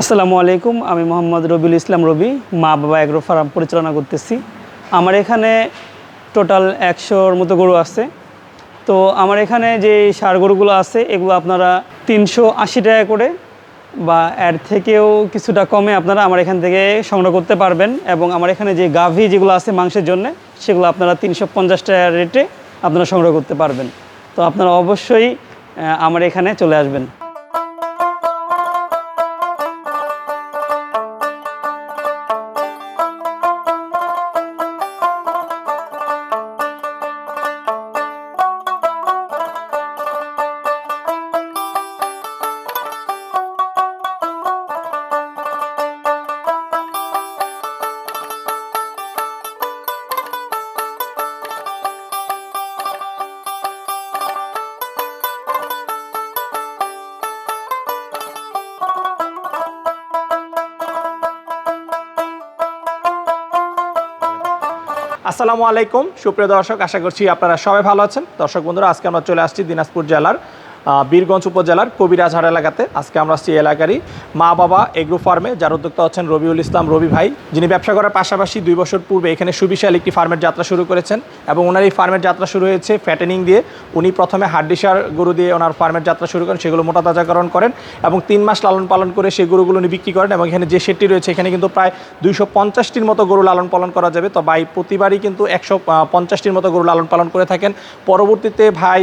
আসসালামু আলাইকুম, আমি মোহাম্মদ রবিউল ইসলাম রবি, মা বাবা অ্যাগ্রো ফার্ম পরিচালনা করতেছি। আমার এখানে টোটাল একশোর মতো গরু আছে। তো আমার এখানে যে সার গরুগুলো আছে, এগুলো আপনারা তিনশো আশি টাকা করে বা এর থেকেও কিছুটা কমে আপনারা আমার এখান থেকে সংগ্রহ করতে পারবেন এবং আমার এখানে যে গাভী যেগুলো আছে মাংসের জন্য, সেগুলো আপনারা তিনশো পঞ্চাশ টাকা রেটে আপনারা সংগ্রহ করতে পারবেন। তো আপনারা অবশ্যই আমার এখানে চলে আসবেন। আসসালামু আলাইকুম। সুপ্রিয় দর্শক, আশা করছি আপনারা সবাই ভালো আছেন। দর্শক বন্ধুরা, আজকে আমরা চলে আসছি দিনাজপুর জেলার বীরগঞ্জ উপজেলার কবিরাজহাট এলাকাতে। আজকে আমরা এই এলাকারই মা বাবা এগ্রো ফার্মে। যার উদ্যোক্তা হচ্ছেন রবিউল ইসলাম রবি ভাই। যিনি ব্যবসা করার পাশাপাশি দুই বছর পূর্বে এখানে সুবিশাল একটি ফার্মের যাত্রা শুরু করেছেন এবং ওনার এই ফার্মের যাত্রা শুরু হয়েছে ফ্যাটেনিং দিয়ে। উনি প্রথমে হাড্ডিসার গরু দিয়ে ওনার ফার্মের যাত্রা শুরু করেন, সেগুলো মোটা তাজাকরণ করেন এবং তিন মাস লালন পালন করে সেই গরুগুলো উনি বিক্রি করেন এবং এখানে যে শেডটি রয়েছে, এখানে কিন্তু প্রায় দুইশো পঞ্চাশটির মতো গরু লালন পালন করা যাবে। তো ভাই, প্রতিবারই কিন্তু একশো পঞ্চাশটির মতো গরু লালন পালন করে থাকেন। পরবর্তীতে ভাই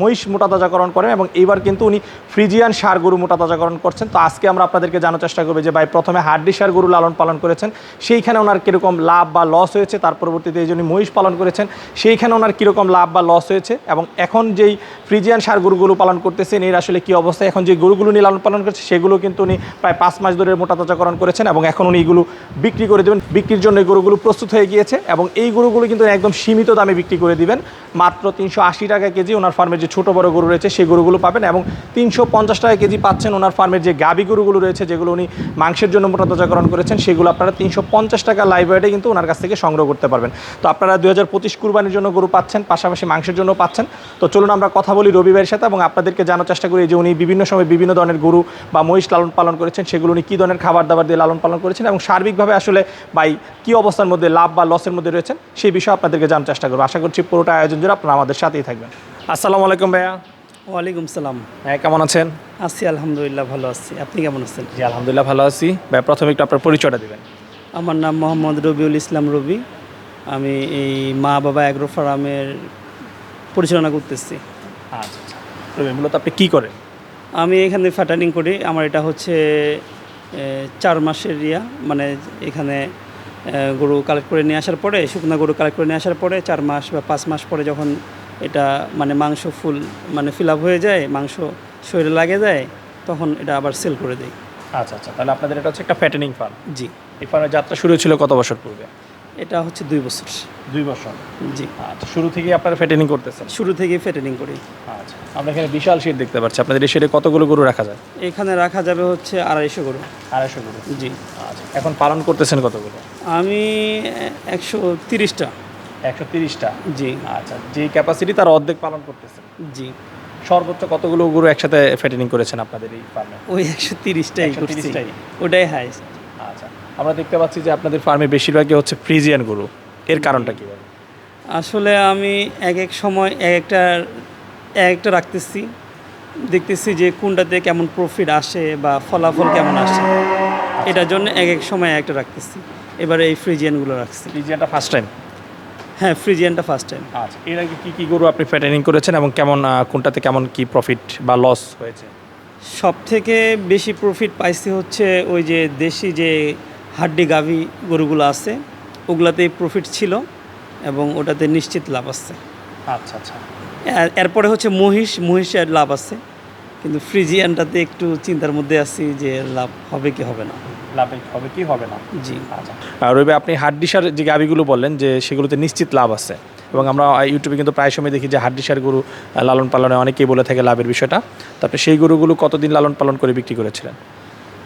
মহিষ মোটা তাজাকরণ করেন এবং এইবার কিন্তু উনি ফ্রিজিয়ান সার গরু মোটা তাজাকরণ করছেন। তো আজকে আমরা আপনাদেরকে জানার চেষ্টা করব যে ভাই প্রথমে হাড্ডি সার গরু লালন পালন করেছেন, সেইখানে ওনার কীরকম লাভ বা লস হয়েছে, তার পরবর্তীতে এই জন্য মহিষ পালন করেছেন, সেইখানে ওনার কীরকম লাভ বা লস হয়েছে এবং এখন যেই ফ্রিজিয়ান সার গরুগুলো পালন করতেছেন, এর আসলে কী অবস্থা? এখন যে গরুগুলো নিয়ে লালন পালন করছে, সেগুলো কিন্তু উনি প্রায় পাঁচ মাস ধরে মোটা তাজাকরণ করেছেন এবং এখন উনি এগুলো বিক্রি করে দেবেন। বিক্রির জন্য এই গরুগুলো প্রস্তুত হয়ে গিয়েছে এবং এই গরুগুলো কিন্তু একদম সীমিত দামে বিক্রি করে দিবেন। মাত্র তিনশো আশি টাকা কেজি ওনার ফার্মের যে ছোটো বড় গরু রয়েছে, সেই গরুগুলো পাবেন এবং তিনশো পঞ্চাশ টাকা কেজি পাচ্ছেন ওনার ফার্মের যে গাবি গরুগুলো রয়েছে, যেগুলো উনি মাংসের জন্য মোটা তাজাকরণ করেছেন, সেগুলো আপনারা তিনশো পঞ্চাশ টাকা লাইভ ওয়েটে কিন্তু ওনার কাছ থেকে সংগ্রহ করতে পারবেন। তো আপনারা দুই হাজার পঁচিশ কুরবানির জন্য গরু পাচ্ছেন, পাশাপাশি মাংসের জন্য পাচ্ছেন। তো চলুন আমরা কথা বলি রবিবারের সাথে এবং আপনাদেরকে জানার চেষ্টা করি যে উনি বিভিন্ন সময় বিভিন্ন ধরনের গরু বা মহিষ লালন পালন করেছেন, সেগুলো উনি কী ধরনের খাবার দাবার দিয়ে লালন পালন করেছেন এবং সার্বিকভাবে আসলে ভাই কী অবস্থার মধ্যে লাভ বা লসের মধ্যে রয়েছেন, সেই বিষয়ে আপনাদেরকে জানার চেষ্টা করব। আশা করছি পুরোটা আয়োজন জুড়ে আপনারা আমাদের সাথেই থাকবেন। আসসালামু আলাইকুম ভাইয়া। ওয়ালাইকুম সালাম। হ্যাঁ কেমন আছেন? আছি আলহামদুলিল্লাহ ভালো আছি। আপনি কেমন আছেন? জি আলহামদুলিল্লাহ ভালো আছি। ভাই প্রথমে একটু আপনার পরিচয়টা দিবেন। আমার নাম মোহাম্মদ রবিউল ইসলাম রবি। আমি এই মা বাবা অ্যাগ্রো ফার্মের পরিচালনা করতেছি। আচ্ছা আচ্ছা। রবি, মূলত আপনি কী করেন? আমি এখানে ফ্যাটানিং করি। আমার এটা হচ্ছে চার মাসের ইয়া। মানে এখানে গরু কালেক্ট করে নিয়ে আসার পরে শুকনা গরু কালেক্ট করে নিয়ে আসার পরে চার মাস বা পাঁচ মাস পরে যখন এটা মানে মাংস ফুল মানে ফিল হয়ে যায় মাংস শরীরে লাগে যায় তখন এটা আবার সেল করে দেয় আচ্ছা আচ্ছা তাহলে আপনাদের এটা হচ্ছে একটা ফ্যাটেনিং ফার্ম জি। এই ফার্মের যাত্রা শুরু হয়েছিল কত বছর পূর্বে? এটা হচ্ছে দুই বছর। দুই বছর। জি। আচ্ছা শুরু থেকেই আপনারা ফ্যাটেনিং করতেছেন? শুরু থেকেই ফ্যাটেনিং করি। আচ্ছা আমরা এখানে বিশাল শেড দেখতে পাচ্ছি। আপনাদের এই শেডে কতগুলো গরু রাখা যায়? এখানে রাখা যাবে হচ্ছে আড়াইশো গরু। আড়াইশো গরু। জি। আচ্ছা এখন পালন করতেছেন কতগুলো? আমি একশো তিরিশটা। একশো তিরিশটা? জি। আচ্ছা যে ক্যাপাসিটি তার অর্ধেক পালন করতেছেন জি। সর্বোচ্চ কতগুলো গরু একসাথে ফ্যাটেনিং করেছেন আপনাদের এই ফার্মে ওই একশো তিরিশটাই 130 করছি। টাই? ওটাই হাইস্ট আচ্ছা আমরা দেখতে পাচ্ছি যে আপনাদের ফার্মে বেশিরভাগই হচ্ছে ফ্রিজিয়ান গরু। এর কারণটা কী? আসলে আমি এক এক সময় এক একটা এক একটা রাখতেছি। দেখতেছি যে কোনটাতে কেমন প্রফিট আসে বা ফলাফল কেমন আসে। এটার জন্য এক এক সময় একটা রাখতেছি। এবারে এই ফ্রিজিয়ানগুলো রাখছি। ফ্রিজিয়ানটা ফার্স্ট টাইম হ্যাঁ ফ্রিজিয়ানটা ফার্স্ট টাইম আচ্ছা এর আগে কী কী গরু আপনি ফ্যাটেনিং করেছেন এবং কেমন কোনটাতে কেমন কি প্রফিট বা লস হয়েছে? সব থেকে বেশি প্রফিট পাইছি হচ্ছে ওই যে দেশি যে হাড্ডি গাভি গরুগুলো আছে ওগুলাতেই প্রফিট ছিল এবং ওটাতে নিশ্চিত লাভ আছে। আচ্ছা আচ্ছা। এরপরে হচ্ছে মহিষ মহিষের লাভ আছে কিন্তু ফ্রিজিয়ানটাতে একটু চিন্তার মধ্যে আছি যে লাভ হবে কি হবে না। লাভ হবে কি হবে না। জি। আচ্ছা। আর রবি আপনি হাড্ডিসার যে গাবিগুলো বললেন যে সেগুলোতে নিশ্চিত লাভ আছে। এবং আমরা ইউটিউবে কিন্তু প্রায় সময় দেখি যে হাড্ডিসার গরু লালন পালনে অনেকেই বলে থাকে লাভের বিষয়টা। তো আপনি সেই গরুগুলো কতদিন লালন পালন করে বিক্রি করেছিলেন?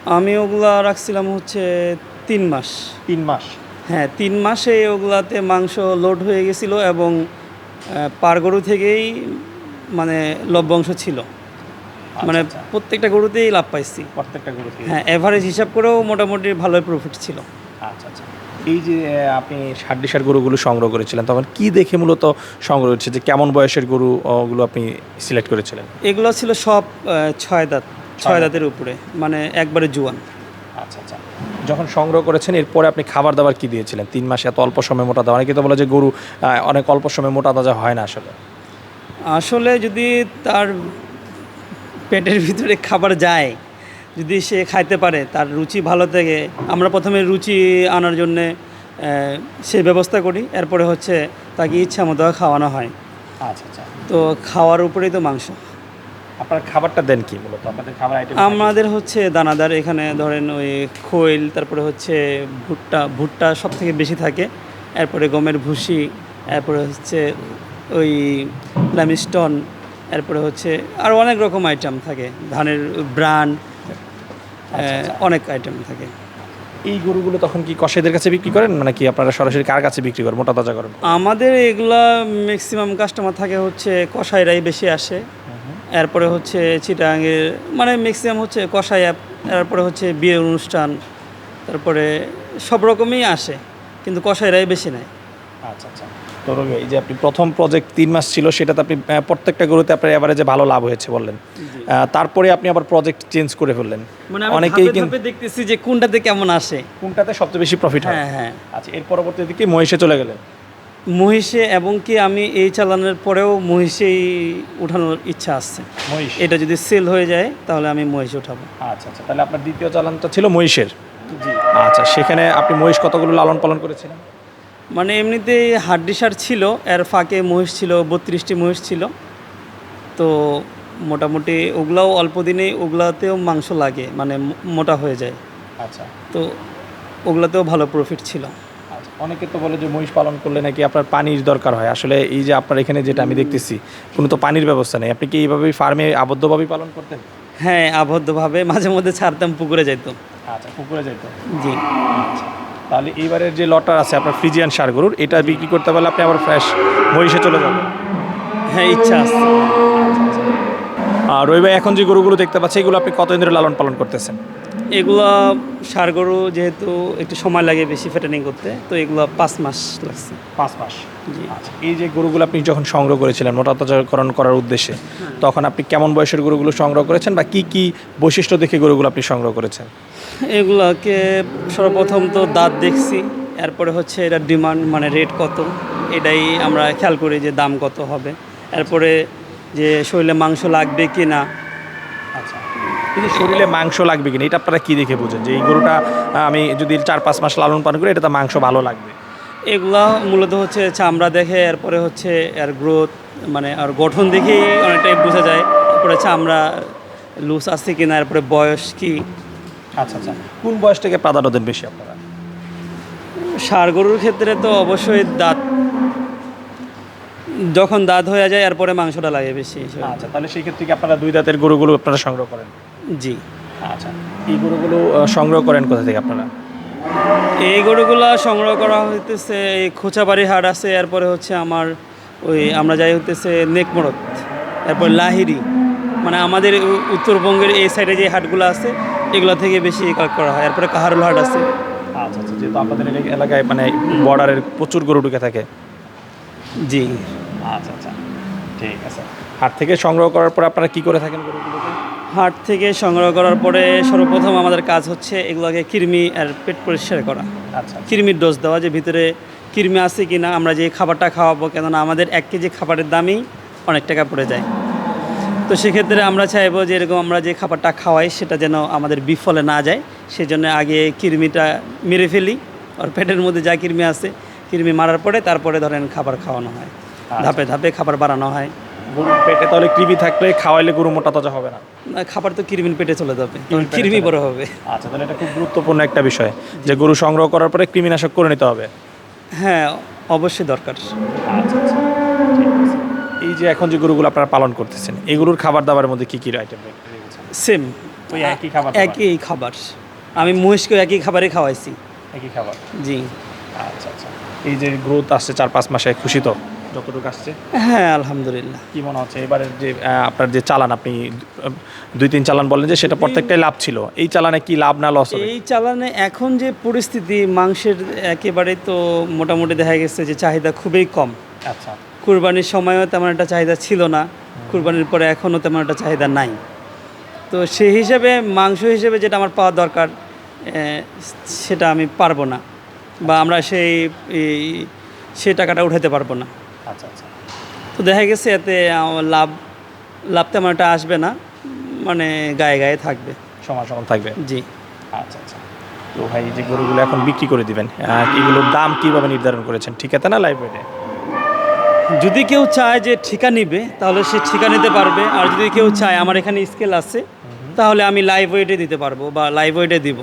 আমি ওগুলা রাখছিলাম হচ্ছে তিন মাস। তিন মাস? হ্যাঁ তিন মাসে ওগুলাতে মাংস লোড হয়ে গেছিল এবং আহ, পার গরু থেকেই মানে লভ্যাংশ ছিল। মানে আচ্ছা। প্রত্যেকটা গরুতেই লাভ পাইছি। প্রত্যেকটা গরুতে হ্যাঁ এভারেজ হিসাব করেও মোটামুটি ভালোই প্রফিট ছিল। আচ্ছা আচ্ছা। এই যে আপনি সার গরুগুলো সংগ্রহ করেছিলেন তখন কি দেখে মূলত সংগ্রহ হচ্ছে? যে কেমন বয়সের গরু আহ, গুলো আপনি সিলেক্ট করেছিলেন? এগুলো ছিল সব ছয় দাঁত ছয় দাঁতের উপরে মানে একবারে জুয়ান। আচ্ছা আচ্ছা। যখন সংগ্রহ করেছেন এরপরে আপনি খাবার দাবার কি দিয়েছিলেন? তিন মাসে এত অল্প সময় মোটা দাওয়া অনেকে তো বলে যে গরু অনেক অল্প সময় মোটা তাজা হয় না আসলে। আসলে যদি তার পেটের ভিতরে খাবার যায় যদি সে খাইতে পারে তার রুচি ভালো থেকে আমরা প্রথমে রুচি আনার জন্যে সেই ব্যবস্থা করি এরপরে হচ্ছে তাকে ইচ্ছা মতো খাওয়ানো হয়। আচ্ছা আচ্ছা। তো খাওয়ার উপরেই তো মাংস। আপনার খাবারটা দেন কি মূলত? আপনাদের খাবার আইটেম আমাদের হচ্ছে দানাদার এখানে ধরেন ওই খৈল তারপরে হচ্ছে ভুট্টা ভুট্টা সব থেকে বেশি থাকে এরপরে গমের ভুসি এরপরে হচ্ছে ওই ল্যামিস্টন এরপরে হচ্ছে আর অনেক রকম আইটেম থাকে। ধানের ব্রান্ড অনেক আইটেম থাকে। এই গরুগুলো তখন কি কষাইদের কাছে বিক্রি করেন মানে কি আপনারা সরাসরি কার কাছে বিক্রি করেন মোটা তাজা করেন আমাদের এগুলা ম্যাক্সিমাম কাস্টমার থাকে হচ্ছে কষাইরাই বেশি আসে। এরপরে হচ্ছে চিটাঙ্গের মানে ম্যাক্সিমাম হচ্ছে কষাই আপ- এরপরে হচ্ছে বিয়ের অনুষ্ঠান তারপরে সব রকমই আসে কিন্তু কষাইরাই বেশি নেয়। আচ্ছা আচ্ছা। তো এই যে আপনি প্রথম প্রজেক্ট তিন মাস ছিল সেটাতে আপনি প্রত্যেকটা গরুতে আপনার এবারে ভালো লাভ হয়েছে বললেন। তারপরে আপনি আবার প্রজেক্ট চেঞ্জ করে ফেললেন। মানে অনেকেই কিন্তু দেখতেছি যে কোনটাতে কেমন আসে। কোনটাতে সবচেয়ে বেশি প্রফিট হয়। হ্যাঁ হ্যাঁ। আচ্ছা এর পরবর্তী দিকে মহিষে চলে গেলেন। মহিষে এবং কি আমি এই চালানোর পরেও মহিষেই উঠানোর ইচ্ছা আসছে মহিষ। এটা যদি সেল হয়ে যায় তাহলে আমি মহিষ উঠাবো। আচ্ছা আচ্ছা তাহলে আপনার দ্বিতীয় চালানটা ছিল মহিষের। আচ্ছা সেখানে আপনি মহিষ কতগুলো লালন পালন করেছিলেন? মানে এমনিতেই হাড্ডি সার ছিল এর ফাঁকে মহিষ ছিল বত্রিশটি মহিষ ছিল। তো মোটামুটি ওগুলাও অল্প দিনেই ওগুলাতেও মাংস লাগে মানে মোটা হয়ে যায়। আচ্ছা। তো ওগুলাতেও ভালো প্রফিট ছিল। আচ্ছা অনেকে তো বলে যে মহিষ পালন করলে নাকি আপনার পানির দরকার হয়। আসলে এই যে আপনার এখানে যেটা আমি দেখতেছি কোনো তো পানির ব্যবস্থা নেই। আপনি কি এইভাবেই ফার্মে আবদ্ধভাবেই পালন করতেন? হ্যাঁ আবদ্ধভাবে মাঝে মধ্যে ছাড়তাম পুকুরে যাইতো আচ্ছা পুকুরে যাইতো জি। তাহলে এইবারের যে লটার আছে আপনার ফ্রিজিয়ান সার গরুর এটা বিক্রি করতে পারলে আপনি আবার ফ্রেশ মহিষে চলে যাবেন। হ্যাঁ ইচ্ছা আছে। আর রবিবার এখন যে গরুগুলো দেখতে পাচ্ছি এগুলো আপনি কতদিন ধরে লালন পালন করতেছেন? এগুলো সার গরু যেহেতু একটু সময় লাগে বেশি ফেটানিং করতে তো এগুলো পাঁচ মাস লাগছে। পাঁচ মাস? জি। আচ্ছা এই যে গরুগুলো আপনি যখন সংগ্রহ করেছিলেন মোটা তাজাকরণ করার উদ্দেশ্যে তখন আপনি কেমন বয়সের গরুগুলো সংগ্রহ করেছেন বা কি কি বৈশিষ্ট্য দেখে গরুগুলো আপনি সংগ্রহ করেছেন? এগুলোকে সর্বপ্রথম তো দাঁত দেখছি এরপরে হচ্ছে এটার ডিমান্ড মানে রেট কত এটাই আমরা খেয়াল করি যে দাম কত হবে এরপরে যে শরীরে মাংস লাগবে কি না আচ্ছা। কিন্তু শরীরে মাংস লাগবে কিনা এটা আপনারা কী দেখে বুঝেন? যে এই গরুটা আমি যদি চার পাঁচ মাস লালন পালন করি এটাতে মাংস ভালো লাগবে। এগুলা মূলত হচ্ছে চামড়া দেখে এরপরে হচ্ছে এর গ্রোথ মানে আর গঠন দেখেই অনেকটাই বোঝা যায় এরপরে চামড়া লুজ আছে কিনা এরপরে বয়স কি। আচ্ছা আচ্ছা। কোন বয়স থেকে প্রাধান্য দেন বেশি আপনারা? ষাঁড় গরুর ক্ষেত্রে তো অবশ্যই দাঁত যখন দাঁত হয়ে যায় এরপরে মাংসটা লাগে বেশি। আচ্ছা তাহলে সেই ক্ষেত্রে কি আপনারা দুই দাঁতের গরুগুলো আপনারা সংগ্রহ করেন? জি। আচ্ছা এই গরুগুলো সংগ্রহ করেন কোথা থেকে আপনারা? এই গরুগুলা সংগ্রহ করা হইতেছে এই খোঁচাবাড়ি হাট আছে এরপরে হচ্ছে আমার ওই আমরা যাই হইতেছে নেকমরত এরপর লাহিরি মানে আমাদের উত্তরবঙ্গের এই সাইডে যে হাটগুলো আছে এগুলো থেকে বেশি কালেক্ট করা হয় এরপরে কাহারুল হাট আছে। আচ্ছা আচ্ছা যেহেতু আপনাদের এলাকা- এলাকায় মানে বর্ডারের প্রচুর গরু ঢুকে থাকে। জি। আচ্ছা আচ্ছা ঠিক আছে। হাট থেকে সংগ্রহ করার পর আপনারা কি করে থাকেন গরুগুলোকে? হাট থেকে সংগ্রহ করার পরে সর্বপ্রথম আমাদের কাজ হচ্ছে এগুলোকে কৃমি আর পেট পরিষ্কার করা। আচ্ছা কৃমির ডোজ দেওয়া যে ভিতরে কৃমি আছে কি না আমরা যে খাবারটা খাওয়াবো কেননা আমাদের এক কেজি খাবারের দামই অনেক টাকা পড়ে যায়। তো সেক্ষেত্রে আমরা চাইব যে এরকম আমরা যে খাবারটা খাওয়াই সেটা যেন আমাদের বিফলে না যায়। সেজন্য আগে কৃমিটা মেরে ফেলি আর পেটের মধ্যে যা কৃমি আছে কৃমি মারার পরে তারপরে ধরেন খাবার খাওয়ানো হয়। ধাপে ধাপে খাবার বাড়ানো হয়। গরুর পেটে তাহলে কৃমি থাকলে খাওয়াইলে গরু মোটা তাজা হবে না? না, খাবার তো কৃমির পেটে চলে যাবে। কৃমি বড় হবে। আচ্ছা তাহলে এটা খুব গুরুত্বপূর্ণ একটা বিষয় যে গরু সংগ্রহ করার পরে কৃমিনাশক করে নিতে হবে। হ্যাঁ অবশ্যই দরকার। আচ্ছা আচ্ছা। এই যে এখন যে গরুগুলো আপনারা পালন করতেছেন এগুলোর খাবার দাবারের মধ্যে কি কি আইটেম সেম ওই একই খাবার? একই খাবার। আমি মহিষকে একই খাবারই খাওয়াইছি। একই খাবার? জি। আচ্ছা আচ্ছা। এই যে গ্রোথ আসছে চার পাঁচ মাসে খুশি তো? যতটুকু আসছে? হ্যাঁ আলহামদুলিল্লাহ। কি মনে হচ্ছে? এবারের যে আপনার যে চালান আপনি দুই তিন চালান বললেন যে সেটা প্রত্যেকটাই লাভ ছিল। এই চালানে কি লাভ না লস এই চালানে এখন যে পরিস্থিতি মাংসের একেবারে তো মোটামুটি দেখা গেছে যে চাহিদা খুবই কম। আচ্ছা। কুরবানির সময়ও তেমন একটা চাহিদা ছিল না। কুরবানির পরে এখনও তেমন একটা চাহিদা নাই। তো সেই হিসেবে মাংস হিসেবে যেটা আমার পাওয়া দরকার সেটা আমি পারব না। বা আমরা সেই সেই টাকাটা উঠাতে পারব না। আচ্ছা আচ্ছা। তো দেখা গেছে এতে লাভ লাভ তেমন একটা আসবে না মানে গায়ে গায়ে থাকবে। সমান সমান থাকবে? জি। আচ্ছা আচ্ছা। তো ভাই যে গরুগুলো এখন বিক্রি করে দিবেন এগুলোর দাম কীভাবে নির্ধারণ করেছেন? ঠিক আছে না লাইভ রেটে যদি কেউ চায় যে ঠিকা নিবে তাহলে সে ঠিকা নিতে পারবে। আর যদি কেউ চায় আমার এখানে স্কেল আছে তাহলে আমি লাইভ ওয়েটে দিতে পারব বা লাইভ ওয়েটে দিব।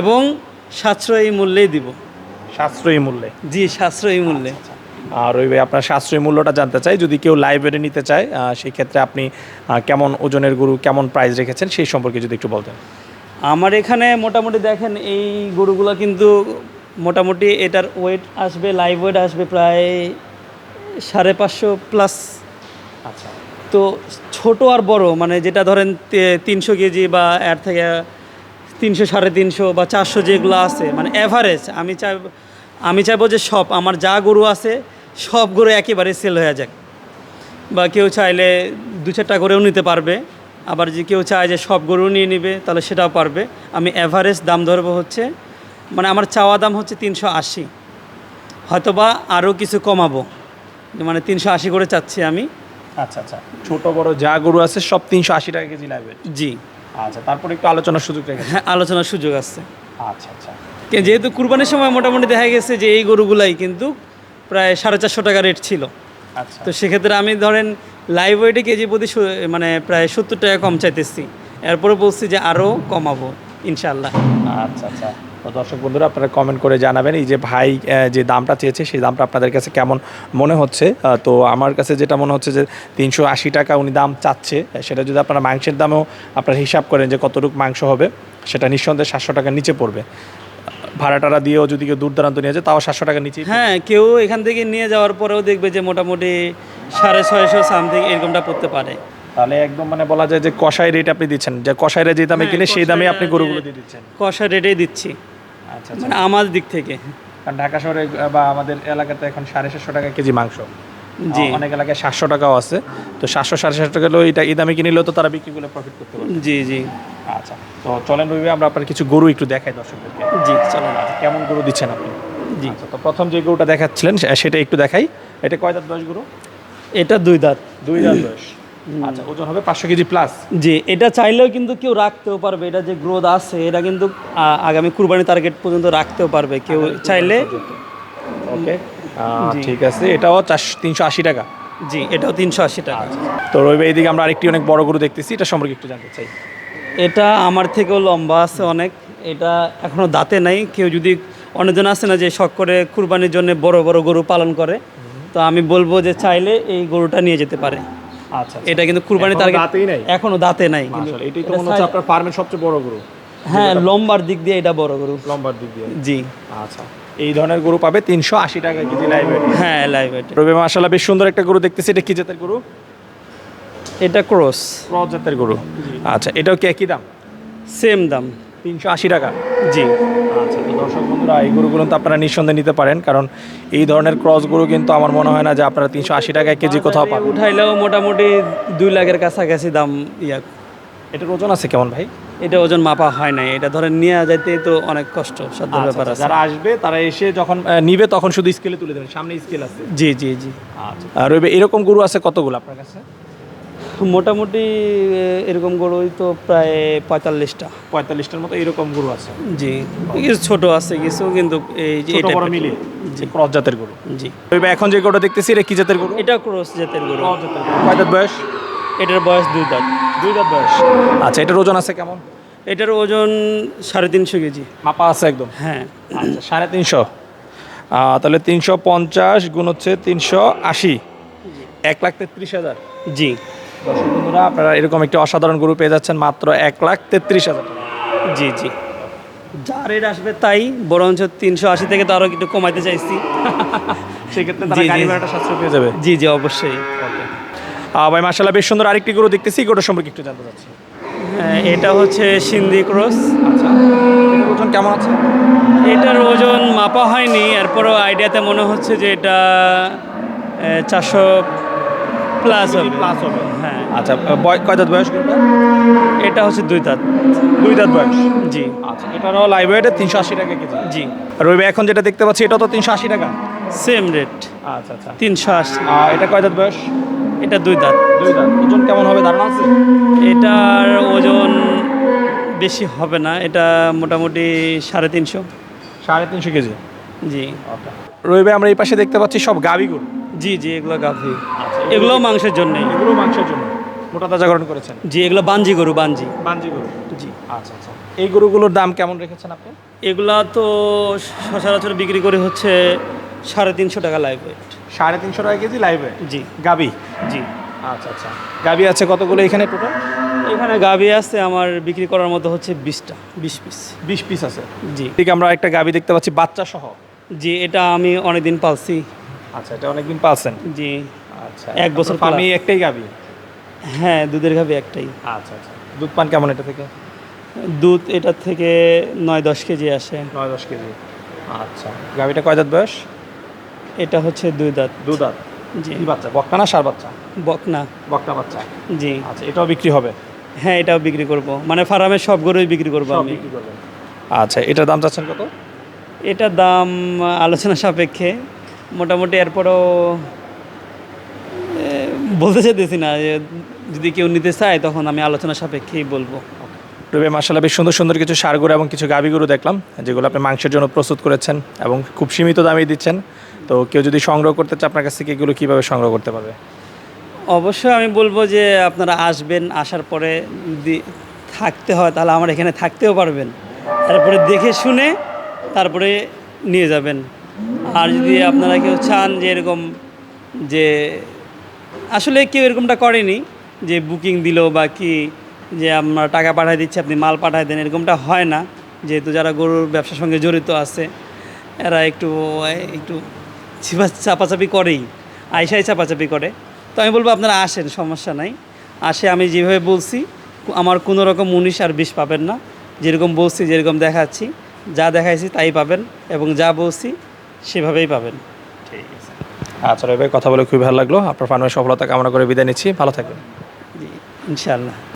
এবং সাশ্রয়ী মূল্যেই দিব। সাশ্রয়ী মূল্যে? জি সাশ্রয়ী মূল্যে। আর ওই আপনার সাশ্রয়ী মূল্যটা জানতে চাই। যদি কেউ লাইভ রেটে নিতে চায় সেই ক্ষেত্রে আপনি কেমন ওজনের গরু কেমন প্রাইস রেখেছেন সেই সম্পর্কে যদি একটু বলতেন। আমার এখানে মোটামুটি দেখেন এই গরুগুলো কিন্তু মোটামুটি এটার ওয়েট আসবে লাইভ ওয়েট আসবে প্রায় সাড়ে পাঁচশো প্লাস আচ্ছা। তো ছোট আর বড় মানে যেটা ধরেন তিনশো কেজি বা এর থেকে তিনশো সাড়ে তিনশো বা চারশো যেগুলো আছে মানে অ্যাভারেজ আমি চাই আমি চাইব যে সব আমার যা গরু আছে সব গরু একেবারে সেল হয়ে যাক। বা কেউ চাইলে দু চারটা করেও নিতে পারবে। আবার যে কেউ চায় যে সব গরু নিয়ে নেবে তাহলে সেটাও পারবে। আমি অ্যাভারেজ দাম ধরবো হচ্ছে মানে আমার চাওয়া দাম হচ্ছে তিনশো আশি। হয়তোবা আরও কিছু কমাবো। মানে তিনশো আশি করে চাচ্ছি আমি। আচ্ছা আচ্ছা। ছোট বড় যা গরু আছে সব তিনশো আশি টাকা কেজি লাগবে। জি। আচ্ছা তারপরে একটু আলোচনার সুযোগ রেখেছেন হ্যাঁ আলোচনার সুযোগ আছে। আচ্ছা আচ্ছা। যেহেতু কুরবানির সময় মোটামুটি দেখা গেছে যে এই গরুগুলাই কিন্তু প্রায় সাড়ে চারশো টাকা রেট ছিল। আচ্ছা। তো সেক্ষেত্রে আমি ধরেন লাইভ ওয়েটে কেজি প্রতি মানে প্রায় সত্তর টাকা কম চাইতেছি। এরপরে বলছি যে আরও কমাবো ইনশাল্লাহ আচ্ছা আচ্ছা। তো দর্শক বন্ধুরা আপনারা কমেন্ট করে জানাবেন এই যে ভাই যে দামটা চেয়েছে সেই দামটা আপনাদের কাছে কেমন মনে হচ্ছে? তো আমার কাছে যেটা মনে হচ্ছে যে তিনশো আশি টাকা উনি দাম চাচ্ছে সেটা যদি আপনারা মাংসের দামেও আপনারা হিসাব করেন যে কতটুকু মাংস হবে সেটা নিঃসন্দেহে সাতশো টাকার নিচে পড়বে। ভাড়া টাড়া দিয়েও যদি কেউ দূর দূরান্ত নিয়ে যায় তাও সাতশো টাকা নিচে হ্যাঁ কেউ এখান থেকে নিয়ে যাওয়ার পরেও দেখবে যে মোটামুটি সাড়ে ছয়শো সামথিং এরকমটা পড়তে পারে। তাহলে একদম মানে বলা যায় যে কষাই রেট আপনি দিচ্ছেন। যে কষাই রেট যে দামে হ্যাঁ, কিনে সেই দামে আপনি গরুগুলো দিয়ে দিচ্ছেন। কষাই রেটেই দিচ্ছি। আচ্ছা আচ্ছা। মানে আমার দিক থেকে। কারণ ঢাকা শহরে বা আমাদের এলাকাতে এখন সাড়ে সাতশো টাকা কেজি মাংস। অনেক এলাকায় সাতশো টাকাও আছে। তো সাতশো সাড়ে সাতশো টাকা হলেও এটা এই দামে কিনলেও তো তারা বিক্রি করে প্রফিট করতে পারবে। জি জি। আচ্ছা তো চলেন রবি আমরা আপনার কিছু গরু একটু দেখাই দর্শকদেরকে। জি চলো আচ্ছা, কেমন গরু দিচ্ছেন আপনি? জি। আচ্ছা তো প্রথম যে গরুটা দেখাচ্ছিলেন সেটা একটু দেখাই। এটা কয় দাঁত বয়স গরু? এটা দুই দাঁত। দুই দাঁত বয়স। আচ্ছা ওজন হবে পাঁচশো কেজি প্লাস জি এটা চাইলেও কিন্তু কেউ রাখতেও পারবে। এটা যে গ্রোথ আছে এটা কিন্তু আগামী কুরবানি টার্গেট পর্যন্ত রাখতেও পারবে। কেউ চাইলে ওকে। ঠিক আছে এটাও চারশো তিনশো আশি টাকা। জি এটাও তিনশো আশি টাকা। তো রবি এইদিকে আমরা আরেকটি অনেক বড় গরু দেখতেছি এটা সম্পর্কে একটু জানতে চাই। এটা আমার থেকেও লম্বা আছে অনেক এটা এখনও দাঁতে নাই কেউ যদি অনেকজন আছে না যে শখ করে কুরবানির জন্য বড় বড় গরু পালন করে তো আমি বলব যে চাইলে এই গরুটা নিয়ে যেতে পারে। আচ্ছা এটা কিন্তু কুরবানি টার্গেট দাঁতেই নাই? এখনও দাঁতে নাই কিন্তু। এটাই তো মনে হচ্ছে আপনার ফার্মের সবচেয়ে বড় গরু। হ্যাঁ লম্বার দিক দিয়ে এটা বড় গরু। লম্বার দিক দিয়ে। জি। আচ্ছা। এই ধরনের গরু পাবে তিনশো আশি টাকা কেজি লাইভ হ্যাঁ লাইভ রবি মাসাল্লাহ বেশ সুন্দর একটা গরু দেখতেছি। এটা কি জাতের গরু? এটা ক্রস। ক্রস জাতের গরু। আচ্ছা এটাও কি একই দাম? সেম দাম। তিনশো আশি টাকা? জি। আচ্ছা তো দর্শক বন্ধুরা এই গরুগুলো তো আপনারা নিঃসন্দেহে নিতে পারেন কারণ এই ধরনের ক্রস গরু কিন্তু আমার মনে হয় না যে আপনারা তিনশো আশি টাকায় কেজি কোথাও পাবেন। উঠাইলেও মোটামুটি দুই লাখের কাছাকাছি দাম ইয়া। এটার ওজন আছে কেমন ভাই? এটা ওজন মাপা হয় নাই। এটা ধরেন নিয়ে যাইতে তো অনেক কষ্ট সাধ্য ব্যাপার আচ্ছা, আছে। যারা আসবে তারা এসে যখন নিবে তখন শুধু স্কেলে তুলে দেবেন সামনে স্কেল আছে। জি জি জি। আচ্ছা। আর রবি এরকম গরু আছে কতগুলো আপনার কাছে? মোটামুটি এরকম গরুই তো প্রায় পঁয়তাল্লিশটা। পঁয়তাল্লিশটার মতো এরকম গরু আছে। জি। কিছু ছোট আছে কিছু কিন্তু এই যে এটা বড় মিলিয়ে। যে ক্রস জাতের গরু। জি। এখন যে গরুটা দেখতেছি এটা কি জাতের গরু? এটা ক্রস জাতের গরু। কয় বয়স? এটার বয়স দুই দাঁত। দুই দাঁত বয়স। আচ্ছা এটার ওজন আছে কেমন? এটার ওজন সাড়ে তিনশো কেজি। মাপা আছে একদম? হ্যাঁ। আচ্ছা সাড়ে তিনশো। তাহলে তিনশো পঞ্চাশ গুণ হচ্ছে তিনশো আশি। এক লাখ তেত্রিশ হাজার। জি। দর্শক বন্ধুরা আপনারা এরকম একটি অসাধারণ গরু পেয়ে যাচ্ছেন মাত্র এক লাখ তেত্রিশ হাজার জি জি। যা রেট আসবে তাই বরঞ্চ তিনশো আশি থেকে তো আরও একটু কমাইতে চাইছি। সেক্ষেত্রে জি, জি। সাশ্রয় পেয়ে যাবে। জি জি অবশ্যই। ভাই মার্শাল্লাহ বেশ সুন্দর আরেকটি গরু দেখতেছি। গরুটার সম্পর্কে একটু জানতে চাচ্ছি। হ্যাঁ, এটা হচ্ছে সিন্ধি ক্রস। আচ্ছা ওজন কেমন আছে? এটার ওজন মাপা হয়নি এরপরও আইডিয়াতে মনে হচ্ছে যে এটা চারশো প্লাস হবে। প্লাস হবে। হ্যাঁ। আচ্ছা বয় কয় দাঁত বয়স এটা হচ্ছে দুই দাঁত। দুই দাঁত বয়স? জি। আচ্ছা এটারও লাইভ ওয়েটে তিনশো আশি টাকা কেজি। জি। রবি ভাই এখন যেটা দেখতে পাচ্ছি এটা তো তিনশো আশি টাকা? সেম রেট আচ্ছা আচ্ছা। তিনশো আশি। আর এটা কয় দাঁত বয়স? এটা দুই দাঁত। দুই দাঁত। ওজন কেমন হবে? ধারণা আছে? এটার ওজন বেশি হবে না। এটা মোটামুটি সাড়ে তিনশো। সাড়ে তিনশো কেজি? জি। রবি ভাই আমরা এই পাশে দেখতে পাচ্ছি সব গাবি গরু। জি জি এগুলো গাভি। এগুলো মাংসের জন্যই। এগুলো মাংসের জন্য। মোটা তাজাকরণ করেছেন? জি এগুলো বাঞ্জি গরু বাঞ্জি বাঞ্জি গরু। জি। আচ্ছা আচ্ছা। এই গরুগুলোর দাম কেমন রেখেছেন আপনি? এগুলা তো সচরাচর বিক্রি করে হচ্ছে সাড়ে তিনশো টাকা লাইভ ওয়েট। সাড়ে তিনশো টাকা কেজি লাইভে জি। গাবি? জি। আচ্ছা আচ্ছা। গাবি আছে কতগুলো এখানে টোটাল এখানে গাভি আছে আমার বিক্রি করার মতো হচ্ছে বিশটা বিশ পিস বিশ পিস আছে। জি। ঠিক আমরা একটা গাবি দেখতে পাচ্ছি বাচ্চা সহ জি এটা আমি অনেকদিন পালছি। আচ্ছা এটা অনেকদিন পালছেন? জি। আচ্ছা এক বছর আমি একটাই গাবি? হ্যাঁ দুধের গাভি একটাই। আচ্ছা আচ্ছা। দুধ পান কেমন এটা থেকে? দুধ এটার থেকে নয় দশ কেজি আসে। নয় দশ কেজি। আচ্ছা গাবিটা কয় দাঁত বয়স? এটা হচ্ছে দুই দাঁত। দু দাঁত? জি। কি বাচ্চা? বকটা না সার বাচ্চা? বকনা। বকটা বাচ্চা? জি। আচ্ছা এটাও বিক্রি হবে? হ্যাঁ এটাও বিক্রি করব। মানে ফার্মের সব গরুই বিক্রি করব আমি। বিক্রি করবেন। আচ্ছা এটার দাম চাচ্ছেন কত? এটার দাম আলোচনা সাপেক্ষে। মোটামুটি এরপরও বলতে চাইতেছি না যদি কেউ নিতে চায় তখন আমি আলোচনা সাপেক্ষেই বলব। রবি মাসাল্লাহ বেশ সুন্দর সুন্দর কিছু সার গরু এবং কিছু গাভী গরু দেখলাম যেগুলো আপনি মাংসের জন্য প্রস্তুত করেছেন এবং খুব সীমিত দামে দিচ্ছেন। তো কেউ যদি সংগ্রহ করতে চায়, আপনার কাছ থেকে এগুলো কীভাবে সংগ্রহ করতে পারবে? অবশ্যই আমি বলব যে, আপনারা আসবেন, আসার পরে যদি থাকতে হয়, তাহলে আমার এখানে থাকতেও পারবেন। তারপরে দেখে শুনে, তারপরে নিয়ে যাবেন। আর যদি আপনারা কেউ চান যে, এরকম যে, আসলে কেউ এরকমটা করেনি, যে বুকিং দিল বা কি, যে আমরা টাকা পাঠিয়ে দিচ্ছি, আপনি মাল পাঠিয়ে দেন, এরকমটা হয় না। যেহেতু যারা গরুর ব্যবসার সঙ্গে জড়িত আছে, এরা একটু একটু চিপা- চাপাচাপি করেই আইসাই চাপাচাপি করে। তো আমি বলব আপনারা আসেন সমস্যা নাই। আসে আমি যেভাবে বলছি আমার কোনো রকম উনিশ আর বিশ পাবেন না। যেরকম বলছি যেরকম দেখাচ্ছি যা দেখাইছি তাই পাবেন এবং যা বলছি সেভাবেই পাবেন। ঠিক আছে। আচ্ছা ভাই কথা বলে খুবই ভালো লাগল। আপনার ফার্মের সফলতা কামনা করে বিদায় নিচ্ছি। ভালো থাকবেন। জি ইনশাআল্লাহ।